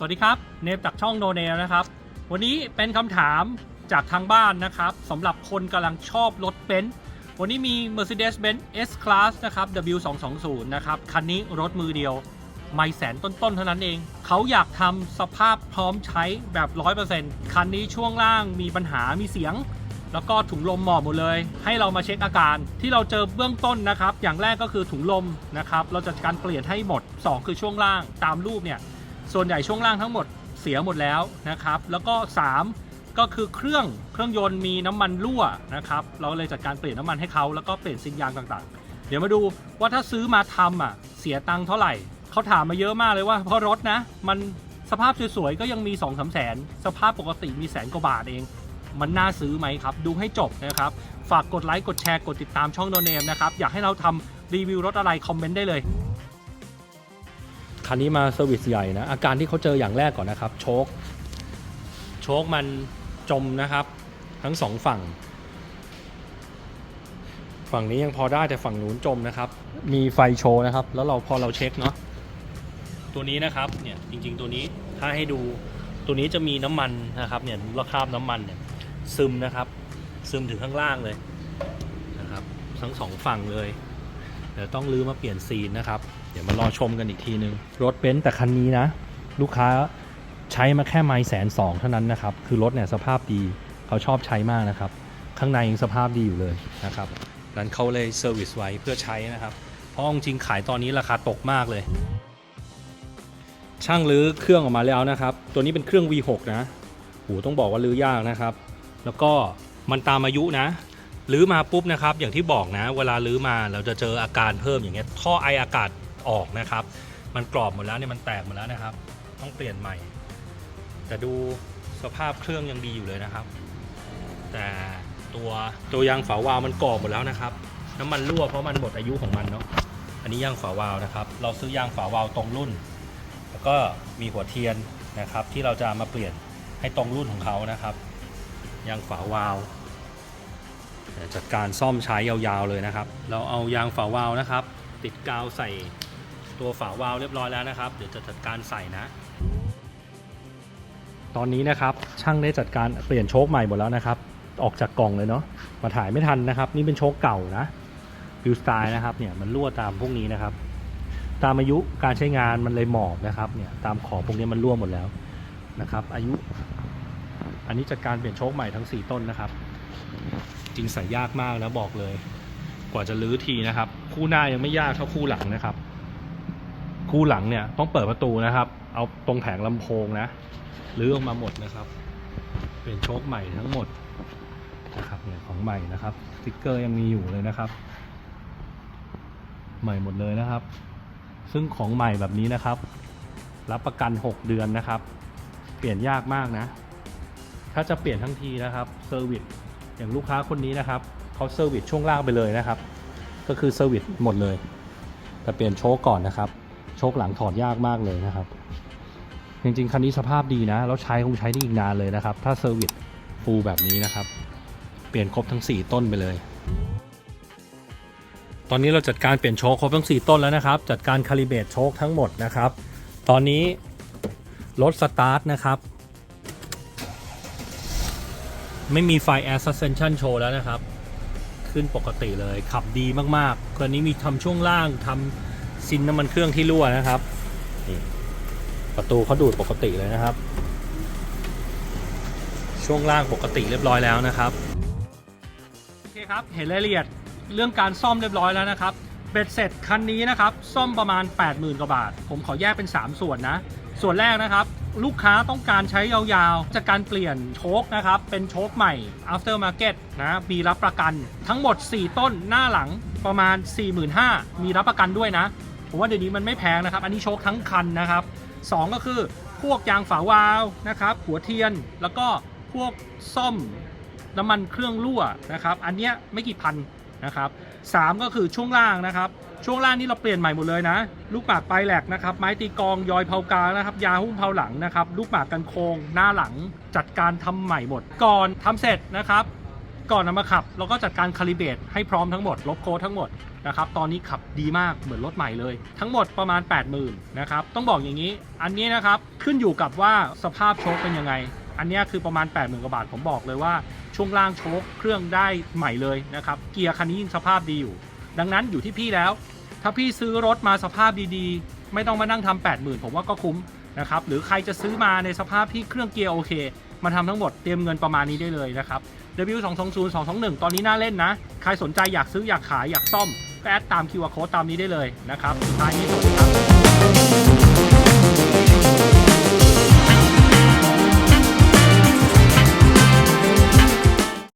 สวัสดีครับ เนมจากช่องโนเนลนะครับ วันนี้เป็นคำถามจากทางบ้านนะครับสำหรับคนกำลังชอบรถเบนซ์วันนี้มี Mercedes-Benz S-Class นะครับ W220 นะครับ คันนี้รถมือเดียว ไม่แสนต้นๆเท่านั้นเอง เขาอยากทำสภาพพร้อมใช้แบบ 100%คันนี้ช่วงล่างมีปัญหามีเสียง แล้วก็ถุงลมหมอบหมดเลย ให้เรามาเช็คอาการที่เราเจอเบื้องต้นนะครับ อย่างแรกก็คือถุงลมนะครับ เราจะการเปลี่ยนให้หมด 2 คือช่วงล่างตามรูปเนี่ย ส่วนใหญ่ช่วงล่างทั้งหมดเสียหมดแล้วนะครับ แล้วก็ 3 ก็คือเครื่องเครื่องยนต์มีน้ำมันรั่วนะครับ เราเลยจัดการเปลี่ยนน้ำมันให้เขาแล้วก็เปลี่ยนซิงยางต่างๆ เดี๋ยวมาดูว่าถ้าซื้อมาทำอะเสียตังค์เท่าไหร่ เขาถามมาเยอะมากเลยว่าเพราะรถนะ มันสภาพสวยๆก็ยังมี2องสามแสนสภาพปกติมีแสนกว่าบาทเอง มันน่าซื้อไหมครับ ดูให้จบนะครับ ฝากกดไลค์กดแชร์กดติดตามช่องโนเนมนะครับอยากให้เราทำรีวิวรถอะไรคอมเมนต์ได้เลย คันนี้มาเซอร์วิสใหญ่นะ อาการที่เขาเจออย่างแรกก่อนนะครับ โชคโชคมันจมนะครับ ทั้งสองฝั่ง ฝั่งนี้ยังพอได้แต่ฝั่งนู้นจมนะครับ มีไฟโชว์นะครับ แล้วเราพอเราเช็คเนาะตัวนี้นะครับเนี่ยจริง ๆ ตัวนี้ถ้าให้ดูตัวนี้จะมีน้ำมันนะครับเนี่ยราคราบน้ำมันเนี่ยซึมนะครับ ซึมถึงข้างล่างเลยนะครับ ทั้งสองฝั่งเลยเดี๋ยวต้องลื้อมาเปลี่ยนซีนนะครับ ดี๋ยวมารอชมกันอีกทีนึง รถเบนซ์แต่คันนี้นะ ลูกค้าใช้มาแค่ไมล์แสนสองเท่านั้นนะครับ คือรถเนี่ยสภาพดีเขาชอบใช้มากนะครับ ข้างในยังสภาพดีอยู่เลยนะครับนั้นเขาเลยเซอร์วิสไว้เพื่อใช้นะครับ เพราะจริงๆขายตอนนี้ราคาตกมากเลย ช่างลื้อเครื่องออกมาแล้วนะครับ ตัวนี้เป็นเครื่อง V6 นะโหต้องบอกว่าลื้อยากนะครับ แล้วก็มันตามอายุนะลื้อมาปุ๊บนะครับ อย่างที่บอกนะ เวลาลื้อมาเราจะเจออาการเพิ่มอย่างเงี้ยท่อไออากาศ ออกนะครับ มันกรอบหมดแล้วเนี่ยมันแตกหมดแล้วนะครับ ต้องเปลี่ยนใหม่ แต่ดูสภาพเครื่องยังดีอยู่เลยนะครับ แต่ตัวตัวยางฝาวาล์วมันกรอบหมดแล้วนะครับ น้ำมันรั่วเพราะมันหมดอายุของมันเนาะอันนี้ยางฝาวาล์วนะครับ เราซื้อยางฝาวาล์วตรงรุ่น แล้วก็มีหัวเทียนนะครับ ที่เราจะมาเปลี่ยนให้ตรงรุ่นของเขานะครับยางฝาวาล์วจัดการซ่อมใช้ยาวๆเลยนะครับ เราเอายางฝาวาล์วนะครับ ติดกาวใส่ ตัวฝาวาล์วเรียบร้อยแล้วนะครับ เดี๋ยวจะจัดการใส่นะ ตอนนี้นะครับช่างได้จัดการเปลี่ยนโชคใหม่หมดแล้วนะครับ ออกจากกล่องเลยเนาะมาถ่ายไม่ทันนะครับ นี่เป็นโชคเก่านะฟิวสไตล์นะครับเนี่ยมันรั่วตามพวกนี้นะครับ ตามอายุการใช้งานมันเลยหมอบนะครับเนี่ยตามขอบพวกนี้มันรั่วหมดแล้วนะครับ อายุ อันนี้จัดการเปลี่ยนโชคใหม่ทั้ง 4 ต้นนะครับ จริงใส่ยากมากนะบอกเลย กว่าจะลื้อทีนะครับ คู่หน้ายังไม่ยากเท่าคู่หลังนะครับ คู่หลังเนี่ยต้องเปิดประตูนะครับ เอาตรงแผงลำโพงนะลื้อออกมาหมดนะครับ เป็นโชคใหม่ทั้งหมดนะครับเนี่ยของใหม่นะครับสติ๊กเกอร์ยังมีอยู่เลยนะครับ ใหม่หมดเลยนะครับ ซึ่งของใหม่แบบนี้นะครับ รับประกัน 6 เดือนนะครับ เปลี่ยนยากมากนะ ถ้าจะเปลี่ยนทั้งทีนะครับเซอร์วิสอย่างลูกค้าคนนี้นะครับเขาเซอร์วิสช่วงล่างไปเลยนะครับ ก็คือเซอร์วิสหมดเลยแต่เปลี่ยนโชคก่อนนะครับ โชคหลังถอดยากมากเลยนะครับ จริงๆคันนี้สภาพดีนะ แล้วใช้คงใช้ได้อีกนานเลยนะครับ ถ้าเซอร์วิสฟูลแบบนี้นะครับ เปลี่ยนครบทั้ง 4 ต้นไปเลย ตอนนี้เราจัดการเปลี่ยนโชคครบทั้ง 4 ต้นแล้วนะครับ จัดการคาลิเบตโชคทั้งหมดนะครับ ตอนนี้รถสตาร์ทนะครับไม่มีไฟ Air Suspension Show แล้วนะครับ ขึ้นปกติเลยขับดีมากๆคันนี้มีทำช่วงล่างทำ ซินน้ำมันเครื่องที่รั่วนะครับนี่ประตูเขาดูดปกติเลยนะครับ ช่วงล่างปกติเรียบร้อยแล้วนะครับโอเคครับเห็นรายละเอียดเรื่องการซ่อมเรียบร้อยแล้วนะครับเบ็ดเสร็จคันนี้นะครับซ่อมประมาณ 80,000กว่าบาท ผมขอแยกเป็น 3 ส่วนนะ ส่วนแรกนะครับ ลูกค้าต้องการใช้ยาวๆ จากการเปลี่ยนโชคนะครับ เป็นโชคใหม่ after market นะมีรับประกันทั้งหมด 4 ต้นหน้าหลังประมาณ 45,000มีรับประกันด้วยนะ ผมว่าเดี๋ยวนี้มันไม่แพงนะครับ อันนี้โชคทั้งคันนะครับ 2 ก็คือพวกยางฝาวาล์วนะครับ หัวเทียนแล้วก็พวกซ่อมน้ำมันเครื่องรั่วนะครับ อันเนี้ยไม่กี่พันนะครับสามก็คือช่วงล่างนะครับ ช่วงล่างนี่เราเปลี่ยนใหม่หมดเลยนะ ลูกหมากปลายแหลกนะครับ ไม้ตีกองยอยเผากลางนะครับ ยาหุ้มเผาหลังนะครับ ลูกหมากกันโคงหน้าหลังจัดการทำใหม่หมด ก่อนทำเสร็จนะครับ ก่อนนำมาขับเราก็จัดการคาลิเบตให้พร้อมทั้งหมด ลบโค้ดทั้งหมดนะครับ ตอนนี้ขับดีมากเหมือนรถใหม่เลย ทั้งหมดประมาณ 80,000นะครับ ต้องบอกอย่างนี้ อันนี้นะครับขึ้นอยู่กับว่าสภาพโชคเป็นยังไง อันนี้คือประมาณ 80,000กว่าบาทผมบอกเลยว่าช่วงล่างโชคเครื่องได้ใหม่เลยนะครับ เกียร์คันนี้ยังสภาพดีอยู่ ดังนั้นอยู่ที่พี่แล้ว ถ้าพี่ซื้อรถมาสภาพดีๆ ไม่ต้องมานั่งทำ80,000 ผมว่าก็คุ้มนะครับ หรือใครจะซื้อมาในสภาพที่เครื่องเกียร์โอเค มาทำทั้งหมดเตรียมเงินประมาณนี้ได้เลยนะครับ W 2 2 0 2 2 1 ตอนนี้น่าเล่นนะ ใครสนใจอยากซื้ออยากขายอยากซ่อม ก็แอดตาม QR code ตามนี้ได้เลยนะครับสุดท้ายนี้สวัสดีครับ